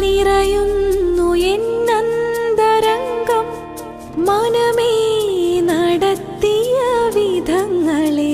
നിറയുന്നു എന്നന്തരംഗം മനമേ നടത്തിയ വിധങ്ങളെ